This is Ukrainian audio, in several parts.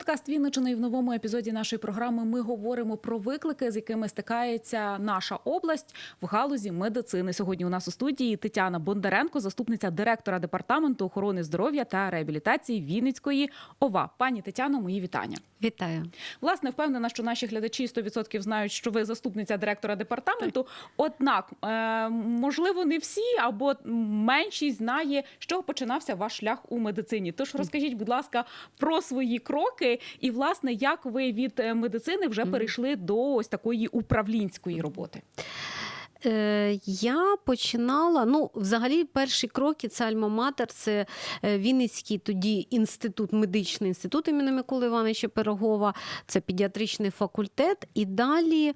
подкаст Вінничини. І в новому епізоді нашої програми ми говоримо про виклики, з якими стикається наша область в галузі медицини. Сьогодні у нас у студії Тетяна Бондаренко, заступниця директора департаменту охорони здоров'я та реабілітації Вінницької ОВА. Пані Тетяно, мої вітання. Вітаю. Власне, впевнена, що наші глядачі 100% знають, що ви заступниця директора департаменту. Однак, е, можливо, не всі або меншість знає, з чого починався ваш шлях у медицині. Тож розкажіть, будь ласка, про свої кроки і, власне, як ви від е, медицини вже перейшли до ось такої управлінської роботи. Е, я починала. Ну, взагалі, перші кроки це Альма-Матер, це е, Вінницький тоді інститут, медичний інститут імені Миколи Івановича Пирогова, це педіатричний факультет. І далі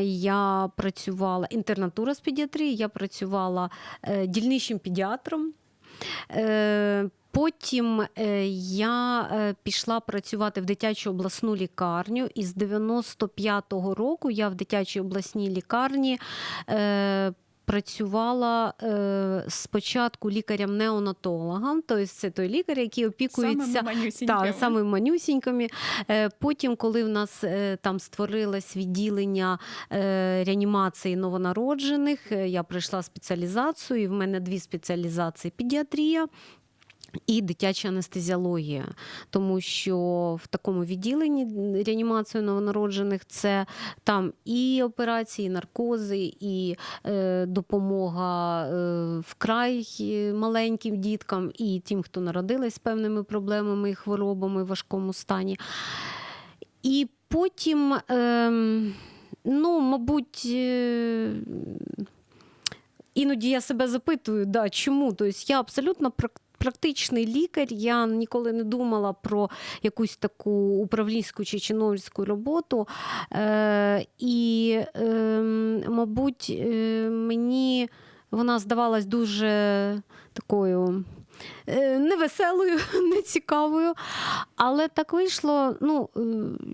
я працювала інтернатура з педіатрії, я працювала дільничним педіатром. Е, Потім е, я е, пішла працювати в дитячу обласну лікарню, і з 95-го року я в дитячій обласній лікарні. Працювала е, спочатку лікарем-неонатологом, тобто це той лікар, який опікується Самими саме манюсінькими. Е, Потім, коли в нас е, там створилось відділення е, реанімації новонароджених, е, я пройшла спеціалізацію, і в мене дві спеціалізації педіатрія. І дитяча анестезіологія, тому що в такому відділенні реанімацію новонароджених це там і операції, і наркози, і е, допомога е, вкрай маленьким діткам, і тим, хто народились з певними проблемами і хворобами в важкому стані. І потім, е, ну, мабуть, е, іноді я себе запитую, да, чому? Тобто я абсолютно практичний лікар. Я ніколи не думала про якусь таку управлінську чи чиновницьку роботу. Е, І, е, мабуть, мені вона здавалась дуже такою. Е, Невеселою, нецікавою. Але так вийшло. Ну, е,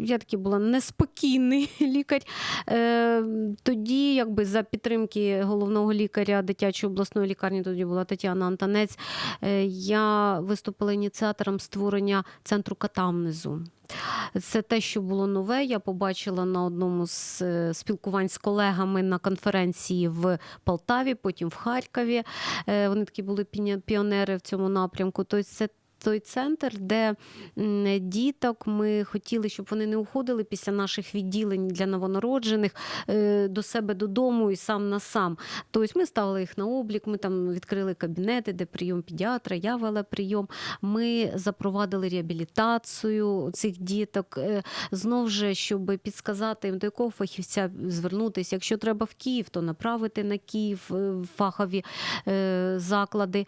я такий була неспокійний лікар. Е, Тоді, якби за підтримки головного лікаря дитячої обласної лікарні, тоді була Тетяна Антонець, е, я виступила ініціатором створення центру катамнезу. Це те, що було нове. Я побачила на одному з е, спілкувань з колегами на конференції в Полтаві, потім в Харкові. Е, Вони такі були піонери в цьому напрямку. Тобто це той центр, де діток ми хотіли, щоб вони не уходили після наших відділень для новонароджених е, до себе додому і сам на сам. Тобто ми ставили їх на облік, ми там відкрили кабінети, де прийом педіатра, я вела прийом. Ми запровадили реабілітацію цих діток. Е, Знов же, щоб підсказати їм, до якого фахівця звернутися. Якщо треба в Київ, то направити на Київ е, фахові заклади.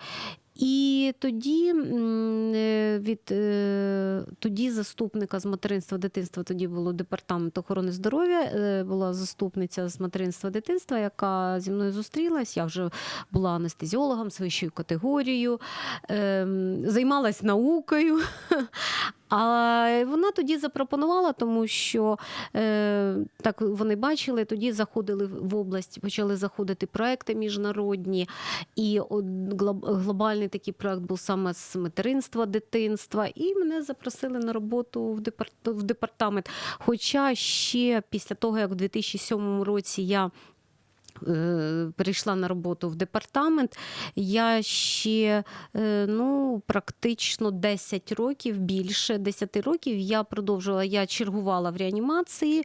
І тоді е, від е, тоді заступника з материнства дитинства, тоді було департамент охорони здоров'я, е, була заступниця з материнства дитинства, яка зі мною зустрілась. Я вже була анестезіологом з вищою категорією, ем, займалась наукою. А вона тоді запропонувала, тому що е, так вони бачили, тоді заходили в область, почали заходити проекти міжнародні. І от глоб- глобальний такий проект був саме з материнства, дитинства. І мене запросили на роботу в, департ, в департамент. Хоча ще після того, як в 2007 році я перейшла на роботу в департамент. Я ще е, ну, практично 10 років, більше 10 років я продовжувала, я чергувала в реанімації,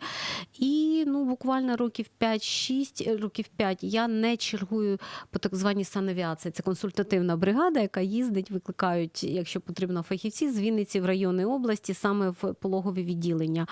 і ну, буквально років 5-6, років 5 я не чергую по так званій санавіації. Це консультативна бригада, яка їздить, викликають, якщо потрібно, фахівці з Вінниці в райони області, саме в пологові відділення.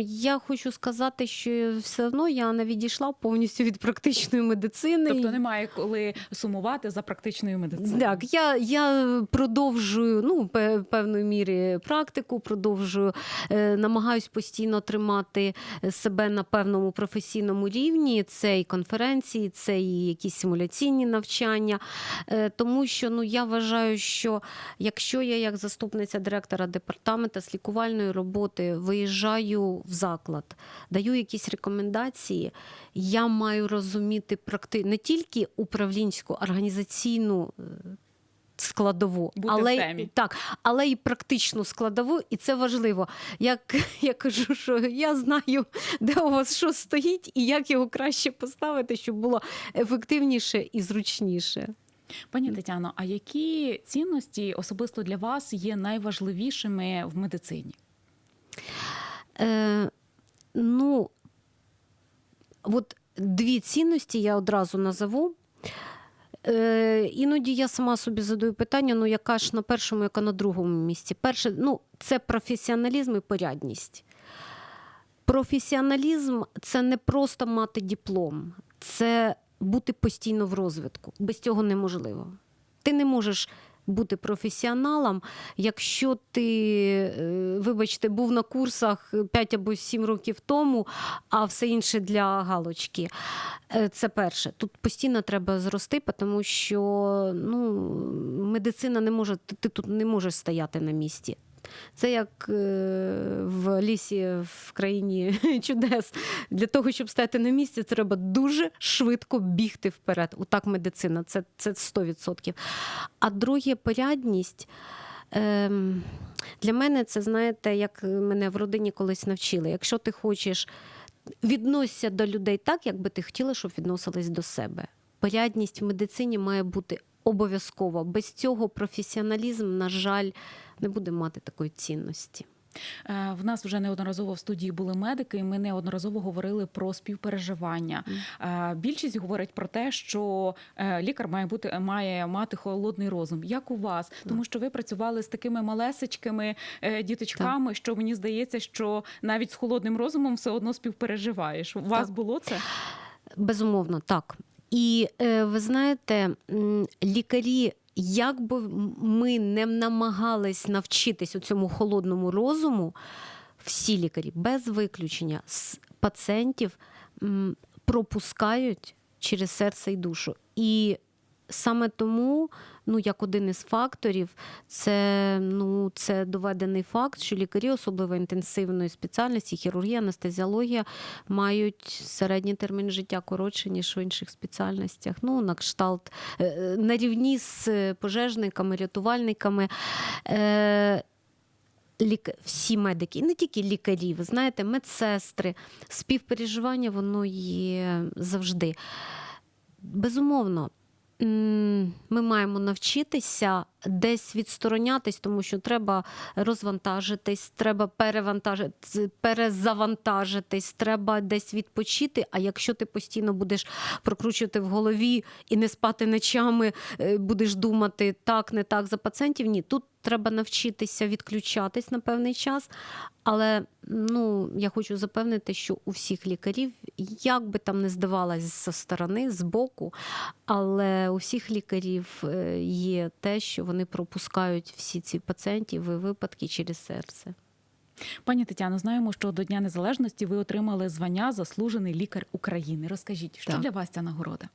Я хочу сказати, що все одно я не відійшла повністю від практичної медицини. Тобто немає коли сумувати за практичною медициною. Так, я, я продовжую ну, пе- певною мірі практику, продовжую, е, намагаюсь постійно тримати себе на певному професійному рівні. Це і конференції, це і якісь симуляційні навчання. Е, тому що ну, я вважаю, що якщо я як заступниця директора департамента з лікувальної роботи виїжджаю в заклад, даю якісь рекомендації, я маю розуміти практи... не тільки управлінську організаційну е, складову, Бути але й- темі. так, але і практичну складову, і це важливо. Як я кажу, що я знаю, де у вас що стоїть, і як його краще поставити, щоб було ефективніше і зручніше. Пані Тетяно, а які цінності особисто для вас є найважливішими в медицині? Е, ну, от дві цінності я одразу назову. Е, іноді я сама собі задаю питання: ну, яка ж на першому, яка на другому місці. Перше, ну, це професіоналізм і порядність. Професіоналізм це не просто мати диплом, це бути постійно в розвитку. Без цього неможливо. Ти не можеш бути професіоналом, якщо ти, е, вибачте, був на курсах 5 або 7 років тому, а все інше для галочки. Е, Це перше. Тут постійно треба зрости, тому що ну, медицина не може, ти, ти тут не можеш стояти на місці. Це як е, в лісі в країні чудес. Для того, щоб стати на місці, треба дуже швидко бігти вперед. Отак медицина, це, це 100%. А друге порядність. Ем, для мене це, знаєте, як мене в родині колись навчили. Якщо ти хочеш, відносься до людей так, як би ти хотіла, щоб відносились до себе. Порядність в медицині має бути обов'язково. Без цього професіоналізм, на жаль, не буде мати такої цінності. Е, В нас вже неодноразово в студії були медики, і ми неодноразово говорили про співпереживання. Е, Більшість говорить про те, що е, лікар має бути має мати холодний розум. Як у вас? Тому що ви працювали з такими малесечкими діточками, що мені здається, що навіть з холодним розумом все одно співпереживаєш. У вас Так. було це? Безумовно, так. І е, ви знаєте, лікарі, як би ми не намагались навчитись у цьому холодному розуму, всі лікарі без виключення з пацієнтів пропускають через серце і душу. І саме тому, ну як один із факторів, це, ну, це доведений факт, що лікарі, особливо інтенсивної спеціальності, хірургія, анестезіологія, мають середній термін життя коротше, ніж в інших спеціальностях. Ну, на кшталт е, е, на рівні з е, пожежниками, рятувальниками. Лік... всі медики, і не тільки лікарі, ви знаєте, медсестри, співпереживання воно є завжди. Безумовно, ми маємо навчитися десь відсторонятись, тому що треба розвантажитись, треба перевантажити, перезавантажитись, треба десь відпочити. А якщо ти постійно будеш прокручувати в голові і не спати ночами, е, будеш думати так, не так за пацієнтів, ні, тут треба навчитися відключатись на певний час. Але ну, я хочу запевнити, що у всіх лікарів, як би там не здавалось зі сторони, з боку, але у всіх лікарів е, є те, що вони пропускають всі ці пацієнтів і випадки через серце. Пані Тетяно, знаємо, що до Дня Незалежності ви отримали звання Заслужений лікар України. Розкажіть, що Так. для вас ця нагорода?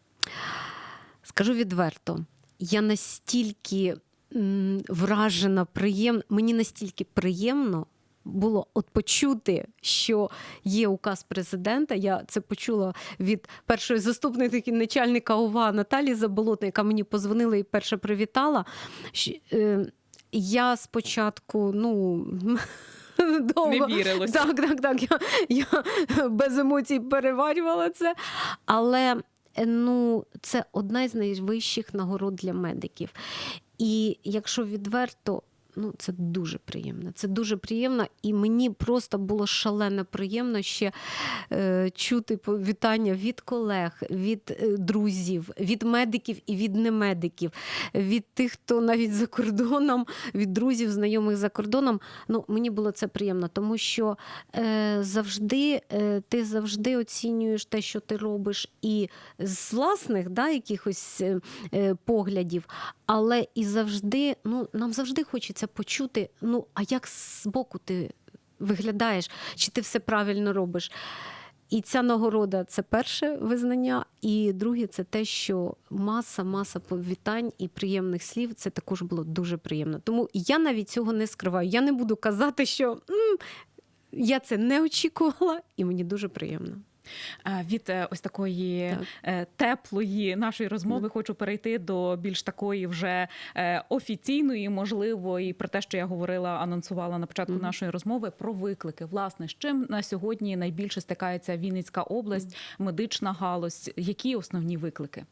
Скажу відверто, я настільки вражена, приємно, мені настільки приємно. Було от почути, що є указ президента. Я це почула від першої заступниці начальника ОВА Наталі Заболотної, яка мені позвонила і перша привітала. Е, Я спочатку, ну. Довго. Не вірилось. Так, так, так. Я, я без емоцій переварювала це. Але е, ну, це одна з найвищих нагород для медиків. І якщо відверто, ну це дуже приємно. Це дуже приємно, і мені просто було шалено приємно ще е, чути вітання від колег, від е, друзів, від медиків і від немедиків, від тих, хто навіть за кордоном, від друзів, знайомих за кордоном. Ну, мені було це приємно, тому що е, завжди е, ти завжди оцінюєш те, що ти робиш, і з власних да, якихось е, е, поглядів, але і завжди, ну, нам завжди хочеться почути, ну, а як збоку ти виглядаєш, чи ти все правильно робиш. І ця нагорода це перше визнання, і друге це те, що маса, маса повітань і приємних слів це також було дуже приємно. Тому я навіть цього не скриваю. Я не буду казати, що м, я це не очікувала, і мені дуже приємно. Від е, ось такої Так. е, теплої нашої розмови хочу перейти до більш такої вже е, офіційної, можливо, і про те, що я говорила, анонсувала на початку Мгм. нашої розмови про виклики. Власне, з чим на сьогодні найбільше стикається Вінницька область, медична галузь. Які основні виклики?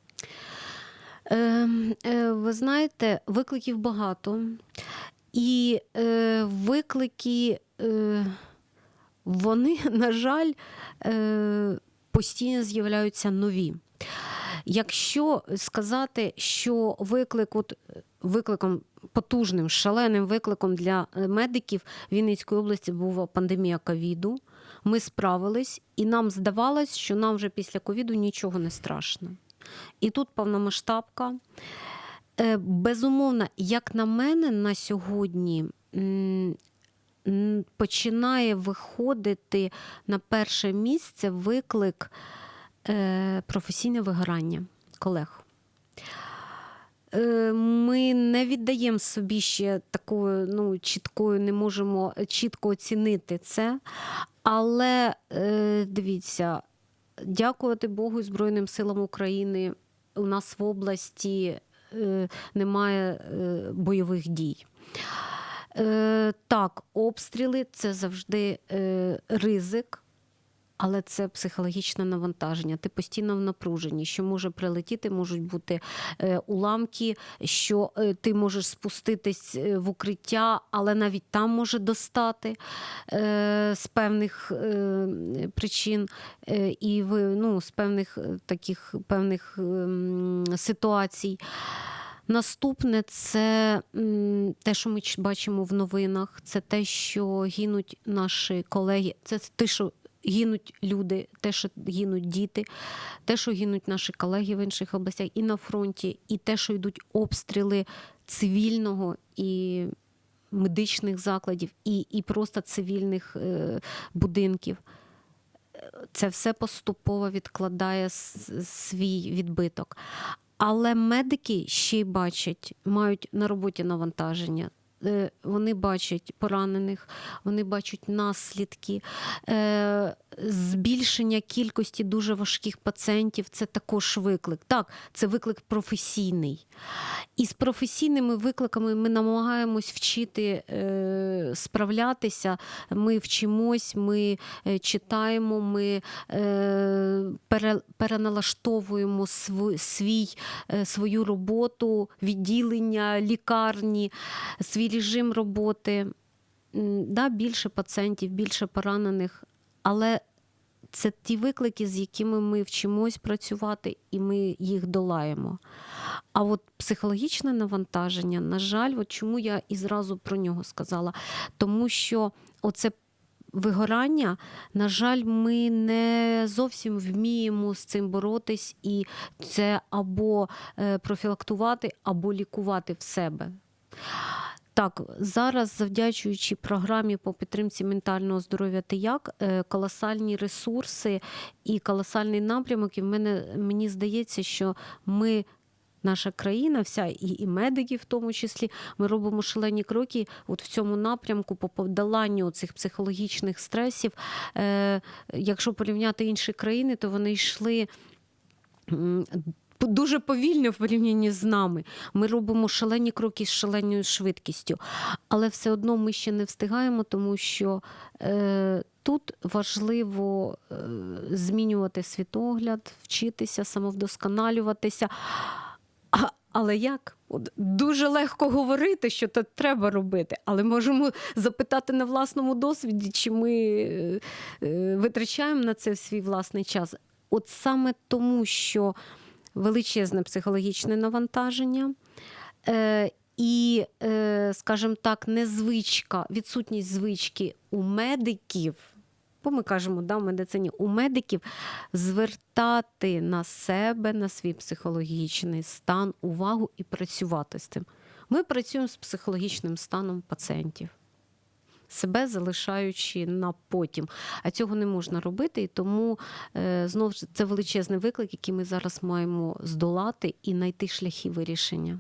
Е, е, ви знаєте, викликів багато. І е, виклики, е, вони, на жаль, е, постійно з'являються нові. Якщо сказати, що виклик, от, викликом потужним, шаленим викликом для медиків Вінницької області була пандемія ковіду, ми справились, і нам здавалось, що нам вже після ковіду нічого не страшно. І тут повномасштабка. Е, Безумовно, як на мене, на сьогодні починає виходити на перше місце виклик е, професійне вигорання колег. Е, Ми не віддаємо собі ще такою ну, чіткою, не можемо чітко оцінити це. Але е, дивіться, дякувати Богу Збройним силам України. У нас в області немає бойових дій. Е, так, обстріли це завжди е, ризик, але це психологічне навантаження. Ти постійно в напруженні, що може прилетіти, можуть бути е, уламки, що е, ти можеш спуститись е, в укриття, але навіть там може достати е, з певних е, причин е, і ви, ну, з певних е, таких певних ем, ситуацій. Наступне це те, що ми бачимо в новинах, це те, що гинуть наші колеги, це те, що гинуть люди, те, що гинуть діти, те, що гинуть наші колеги в інших областях і на фронті, і те, що йдуть обстріли цивільного і медичних закладів, і, і просто цивільних е, будинків. Це все поступово відкладає свій відбиток. Але медики ще й бачать, мають на роботі навантаження. Е, Вони бачать поранених, вони бачать наслідки, е, збільшення кількості дуже важких пацієнтів це також виклик. Так, це виклик професійний. І з професійними викликами ми намагаємось вчити е, справлятися. Ми вчимось, ми читаємо, ми переналаштовуємо свій, свою роботу, відділення, лікарні, свій режим роботи. Да, більше пацієнтів, більше поранених, але це ті виклики, з якими ми вчимось працювати, і ми їх долаємо. А от психологічне навантаження, на жаль, от чому я і зразу про нього сказала, тому що оце вигорання, на жаль, ми не зовсім вміємо з цим боротись, і це або е, профілактувати, або лікувати в себе. Так, зараз, завдячуючи програмі по підтримці ментального здоров'я «Ти як», е, колосальні ресурси і колосальний напрямок. І в мене мені здається, що ми. Наша країна, вся і, і медики, в тому числі, ми робимо шалені кроки от в цьому напрямку по подоланню цих психологічних стресів. Е, якщо порівняти інші країни, то вони йшли дуже повільно в порівнянні з нами. Ми робимо шалені кроки з шаленою швидкістю, але все одно ми ще не встигаємо, тому що е, тут важливо е, змінювати світогляд, вчитися, самовдосконалюватися. А, але як? От дуже легко говорити, що це треба робити, але можемо запитати на власному досвіді, чи ми е, е, витрачаємо на це свій власний час. От саме тому, що величезне психологічне навантаження. Е, і, е, скажімо так, незвичка, відсутність звички у медиків, бо ми кажемо да, в медицині у медиків звертати на себе, на свій психологічний стан увагу і працювати з тим. Ми працюємо з психологічним станом пацієнтів. Себе залишаючи на потім. А цього не можна робити, і тому знов знову ж це величезний виклик, який ми зараз маємо здолати і знайти шляхи вирішення.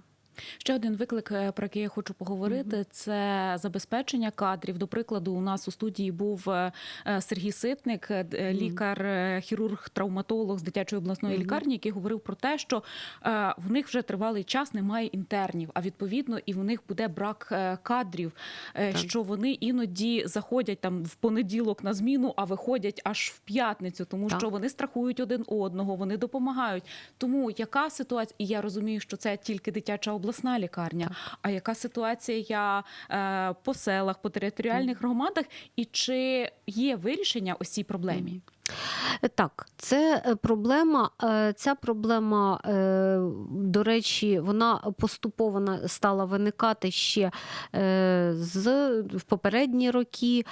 Ще один виклик, е, про який я хочу поговорити, це забезпечення кадрів. До прикладу, у нас у студії був е, е, Сергій Ситник, лікар, хірург, травматолог з дитячої обласної Мгм. лікарні, який говорив про те, що в них вже тривалий час немає інтернів, а відповідно і в них буде брак кадрів, Так. що вони іноді заходять там в понеділок на зміну, а виходять аж в п'ятницю, тому Так. що вони страхують один одного, вони допомагають. Тому яка ситуація? І я розумію, що це тільки дитяча обласна лікарня. А яка ситуація е, по селах, по територіальних громадах, і чи є вирішення ось цій проблемі? Так, це е, проблема. е, Ця проблема, е, до речі, вона поступово стала виникати ще з в попередні роки.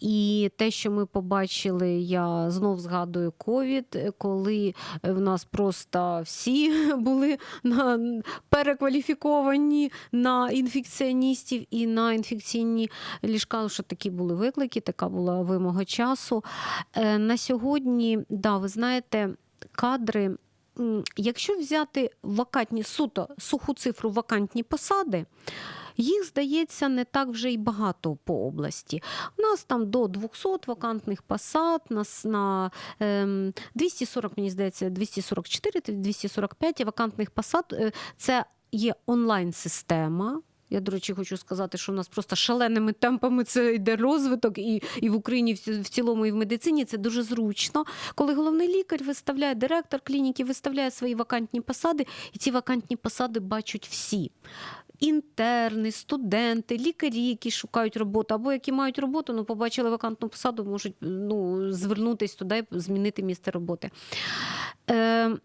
І те, що ми побачили, я знов згадую ковід, коли в нас просто всі були на перекваліфіковані на інфекціоністів і на інфекційні ліжка, що такі були виклики, така була вимога часу. На сьогодні, да, ви знаєте, кадри. Якщо взяти вакантні суто суху цифру вакантні посади, їх здається не так вже й багато по області. У нас там до 200 вакантних посад, нас на ем, 240, мені здається, 244, 245 вакантних посад. Е, Це є онлайн-система. Я, до речі, хочу сказати, що в нас просто шаленими темпами це йде розвиток, і, і в Україні в цілому, і в медицині це дуже зручно. Коли головний лікар виставляє, директор клініки виставляє свої вакантні посади, і ці вакантні посади бачать всі. Інтерни, студенти, лікарі, які шукають роботу, або які мають роботу, ну побачили вакантну посаду, можуть ну, звернутися туди, і змінити місце роботи. Е,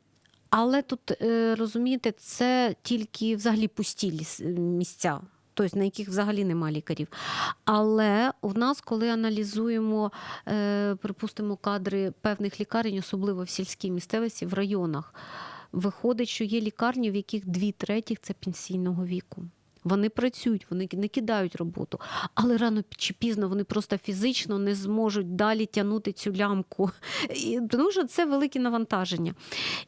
але тут е, розумієте, це тільки взагалі пусті ліс- місця. Тобто на яких взагалі нема лікарів. Але у нас, коли аналізуємо, е, припустимо, кадри певних лікарень, особливо в сільській місцевості, в районах, виходить, що є лікарні, в яких дві третіх це пенсійного віку. Вони працюють, вони не кидають роботу, але рано чи пізно вони просто фізично не зможуть далі тягнути цю лямку. І, тому що це велике навантаження.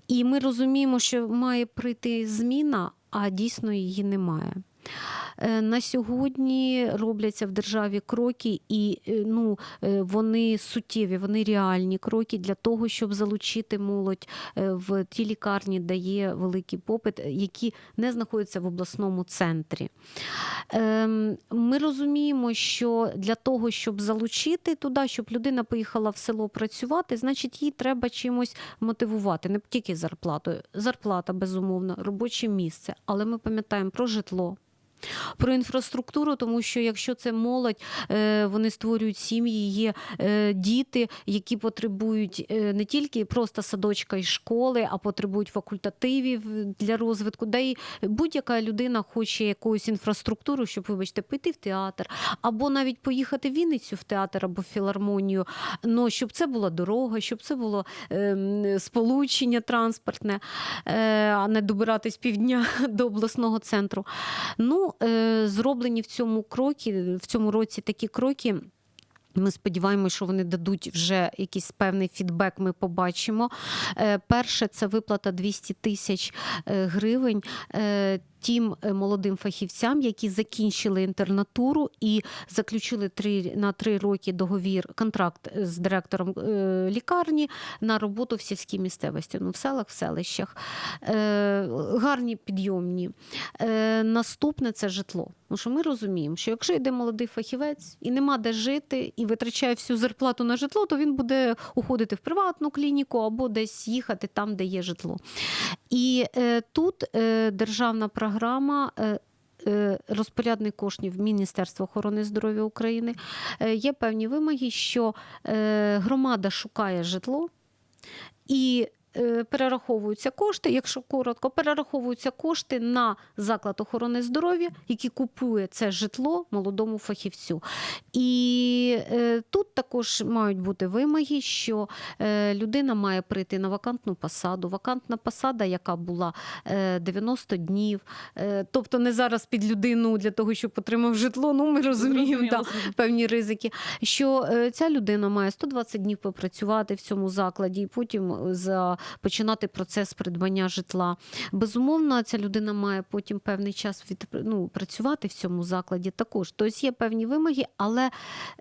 І ми розуміємо, що має прийти зміна, а дійсно її немає. Е, На сьогодні робляться в державі кроки, і е, ну, е, вони суттєві, вони реальні кроки для того, щоб залучити молодь в ті лікарні, де є великий попит, які не знаходяться в обласному центрі. Ем, Ми розуміємо, що для того, щоб залучити туди, щоб людина поїхала в село працювати, значить їй треба чимось мотивувати, не тільки зарплатою. Зарплата, безумовно, робоче місце, але ми пам'ятаємо про житло. Про інфраструктуру, тому що якщо це молодь, е, вони створюють сім'ї, є е, діти, які потребують е, не тільки просто садочка і школи, а потребують факультативів для розвитку. Де й будь-яка людина хоче якоюсь інфраструктуру, щоб, вибачте, піти в театр, або навіть поїхати в Вінницю в театр або в філармонію. Ну, щоб це була дорога, щоб це було ем, сполучення транспортне, а не добиратись півдня до обласного центру. Ну, е, зроблені в цьому крокі, в цьому році такі кроки. Ми сподіваємося, що вони дадуть вже якийсь певний фідбек. Ми побачимо. Е, Перше це виплата 200 тисяч е, гривень. Тим е, молодим фахівцям, які закінчили інтернатуру і заключили три, на три роки договір, контракт з директором е, лікарні на роботу в сільській місцевості, ну, в селах, в селищах. Е, гарні підйомні. Наступне це житло. Тому що ми розуміємо, що якщо йде молодий фахівець і нема де жити, і витрачає всю зарплату на житло, то він буде уходити в приватну клініку або десь їхати там, де є житло. І е, тут е, державна програма. Е, е, Розпорядник коштів Міністерства охорони здоров'я України Е, є певні вимоги, що е, громада шукає житло і перераховуються кошти, якщо коротко, перераховуються кошти на заклад охорони здоров'я, який купує це житло молодому фахівцю. І е, тут також мають бути вимоги, що е, людина має прийти на вакантну посаду. Вакантна посада, яка була е, 90 днів, е, тобто не зараз під людину для того, щоб отримав житло. Ну ми розуміємо, да, певні ризики. Що е, ця людина має 120 днів попрацювати в цьому закладі, і потім за починати процес придбання житла. Безумовно, ця людина має потім певний час від, ну, працювати в цьому закладі також. Тобто є певні вимоги, але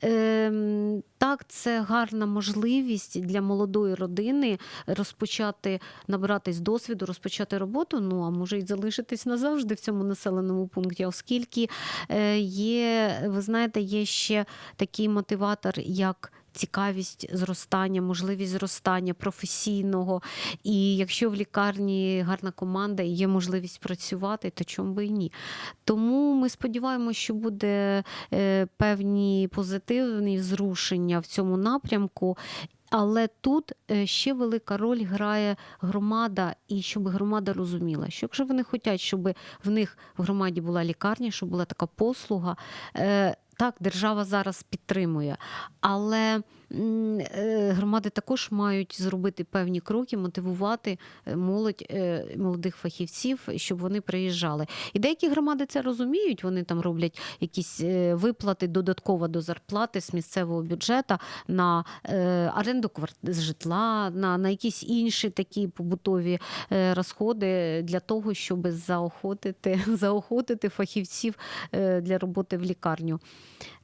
е, так, це гарна можливість для молодої родини розпочати набиратись досвіду, розпочати роботу. Ну а може й залишитись назавжди в цьому населеному пункті, оскільки е, є, ви знаєте, є ще такий мотиватор, як. Цікавість зростання, можливість зростання професійного. І якщо в лікарні гарна команда і є можливість працювати, то чому би і ні? Тому ми сподіваємося, що буде е, певні позитивні зрушення в цьому напрямку. Але тут е, ще велика роль грає громада, і щоб громада розуміла, що якщо вони хочуть, щоб в них в громаді була лікарня, щоб була така послуга. Так, держава зараз підтримує, але громади також мають зробити певні кроки, мотивувати е, молодь, е, молодих фахівців, щоб вони приїжджали. І деякі громади це розуміють, вони там роблять якісь е, виплати додатково до зарплати з місцевого бюджету на е, оренду кварт- житла, на, на якісь інші такі побутові е, розходи для того, щоб заохотити, заохотити фахівців е, для роботи в лікарню.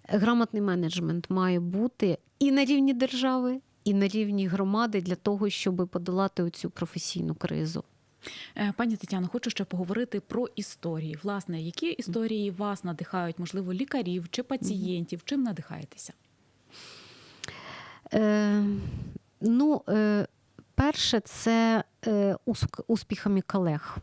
Грамотний менеджмент має бути і на рівні держави, і на рівні громади для того, щоб подолати цю професійну кризу. Е, Пані Тетяно, хочу ще поговорити про історії. Власне, які історії вас надихають, можливо, лікарів чи пацієнтів? Чим надихаєтеся? Е, ну, е, перше, це е, успіхами колег.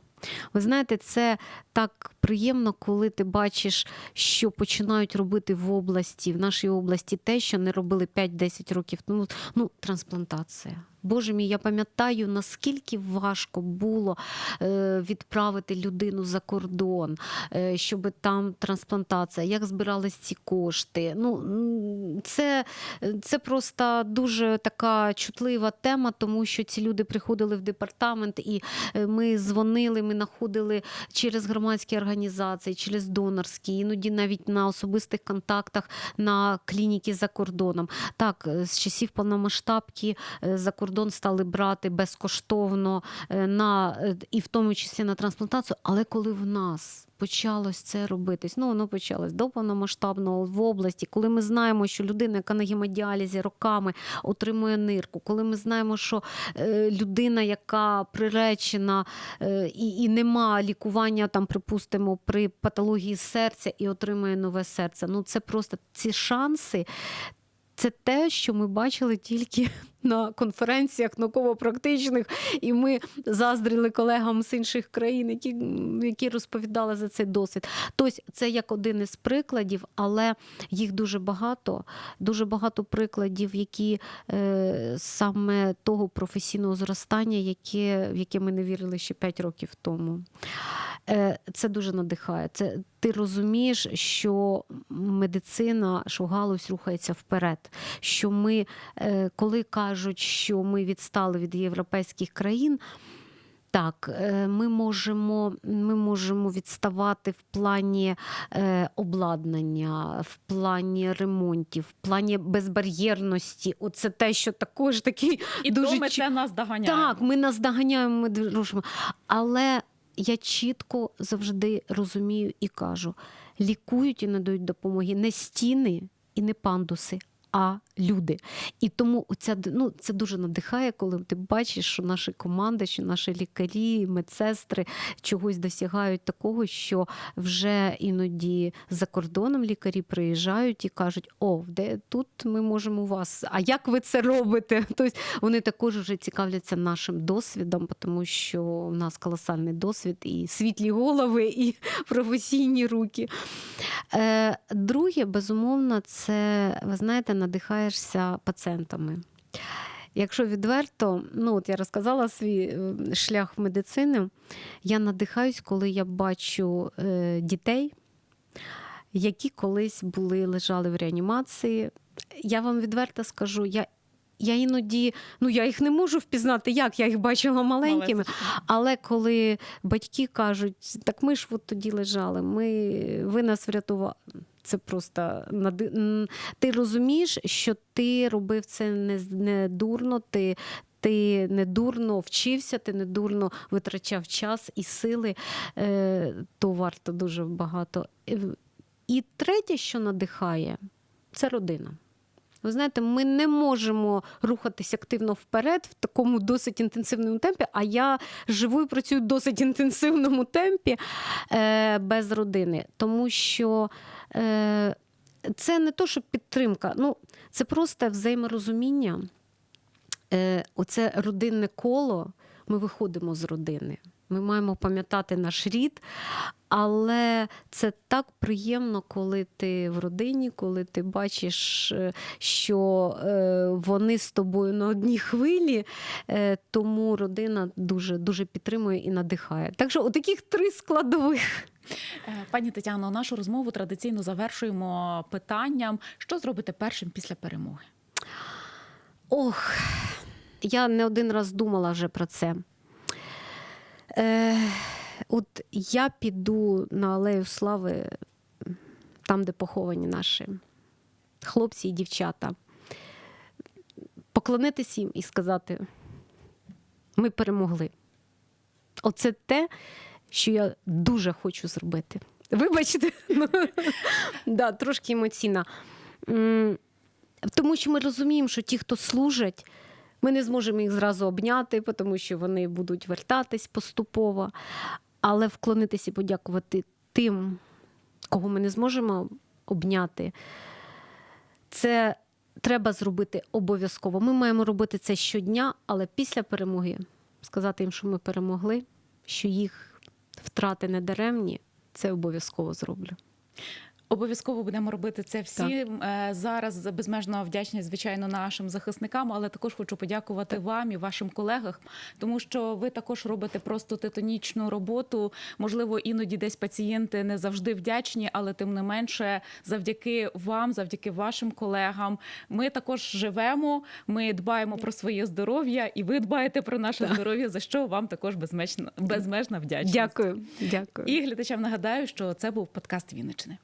Ви знаєте, це так приємно, коли ти бачиш, що починають робити в області, в нашій області те, що не робили 5-10 років тому. Ну, трансплантація. Боже мій, я пам'ятаю, наскільки важко було е, відправити людину за кордон, е, щоб там трансплантація, як збирались ці кошти. Ну, це, це просто дуже така чутлива тема, тому що ці люди приходили в департамент, і е, ми дзвонили, ми знаходили через громадські організації, через донорські, іноді навіть на особистих контактах на клініки за кордоном. Так, з часів повномасштабки за кордон стали брати безкоштовно е, на е, і в тому числі на трансплантацію. Але коли в нас почалось це робитись, ну воно почалось до повномасштабного в області, коли ми знаємо, що людина, яка на гемодіалізі роками отримує нирку, коли ми знаємо, що е, людина, яка приречена і, і нема лікування, там, припустимо, при патології серця і отримує нове серце. Ну це просто ці шанси. Це те, що ми бачили тільки на конференціях науково-практичних, і ми заздрили колегам з інших країн, які, які розповідали за цей досвід. Тобто це як один із прикладів, але їх дуже багато. Дуже багато прикладів, які е, саме того професійного зростання, яке, в яке ми не вірили ще 5 років тому. Е, Це дуже надихає. Це ти розумієш, що медицина, що галузь рухається вперед. Що ми, е, коли кажуть, що ми відстали від європейських країн. Так, е, ми можемо, ми можемо відставати в плані е, обладнання, в плані ремонтів, в плані безбар'єрності. Оце те, що також такий І дуже ми це нас доганяє. так, ми наздоганяємо, ми дружимо. Але я чітко завжди розумію і кажу: лікують і надають допомоги не стіни і не пандуси. А люди. І тому ця, ну, це дуже надихає, коли ти бачиш, що наші команди, що наші лікарі, медсестри чогось досягають такого, що вже іноді за кордоном лікарі приїжджають і кажуть: О, де тут ми можемо вас. А як ви це робите? Тобто вони також вже цікавляться нашим досвідом, тому що в нас колосальний досвід, і світлі голови, і професійні руки. Е, Друге, безумовно, це, ви знаєте, надихаєшся пацієнтами. Якщо відверто, ну от я розказала свій е, шлях в медицини, я надихаюсь, коли я бачу е, дітей, які колись були, лежали в реанімації. Я вам відверто скажу, я, я іноді, ну я їх не можу впізнати, як я їх бачила маленькими. Але коли батьки кажуть, так ми ж от тоді лежали, ми, ви нас врятували. Це просто ти розумієш, що ти робив це не, не дурно, ти, ти недурно вчився, ти недурно витрачав час і сили, е, то варто дуже багато. Е, І третє, що надихає, це родина. Ви знаєте, ми не можемо рухатись активно вперед в такому досить інтенсивному темпі. А я живу і працюю в досить інтенсивному темпі е, без родини, тому що е, це не то, що підтримка, ну це просто взаєморозуміння. Е, оце родинне коло. Ми виходимо з родини. Ми маємо пам'ятати наш рід, але це так приємно, коли ти в родині, коли ти бачиш, е, що е, вони з тобою на одній хвилі, Е, тому родина дуже, дуже підтримує і надихає. Так що, отаких три складових. Пані Тетяно, нашу розмову традиційно завершуємо питанням: що зробите першим після перемоги? Ох, я не один раз думала вже про це. Е, от я піду на Алею Слави, там, де поховані наші хлопці і дівчата, поклонитись їм і сказати: ми перемогли. Оце те, що я дуже хочу зробити. Вибачте, ну, да, трошки емоційна. Тому що ми розуміємо, що ті, хто служать, ми не зможемо їх зразу обняти, тому що вони будуть вертатись поступово. Але вклонитися і подякувати тим, кого ми не зможемо обняти, це треба зробити обов'язково. Ми маємо робити це щодня, але після перемоги сказати їм, що ми перемогли, що їх втрати не даремні, це обов'язково зроблю. Обов'язково будемо робити це всі. Е, Зараз безмежно вдячні, звичайно, нашим захисникам, але також хочу подякувати вам і вашим колегам, тому що ви також робите просто титанічну роботу. Можливо, іноді десь пацієнти не завжди вдячні, але тим не менше, завдяки вам, завдяки вашим колегам, ми також живемо. Ми дбаємо про своє здоров'я, і ви дбаєте про наше здоров'я, за що вам також безмежна безмежна вдячність. Дякую. Дякую. І глядачам нагадаю, що це був подкаст Вінничини.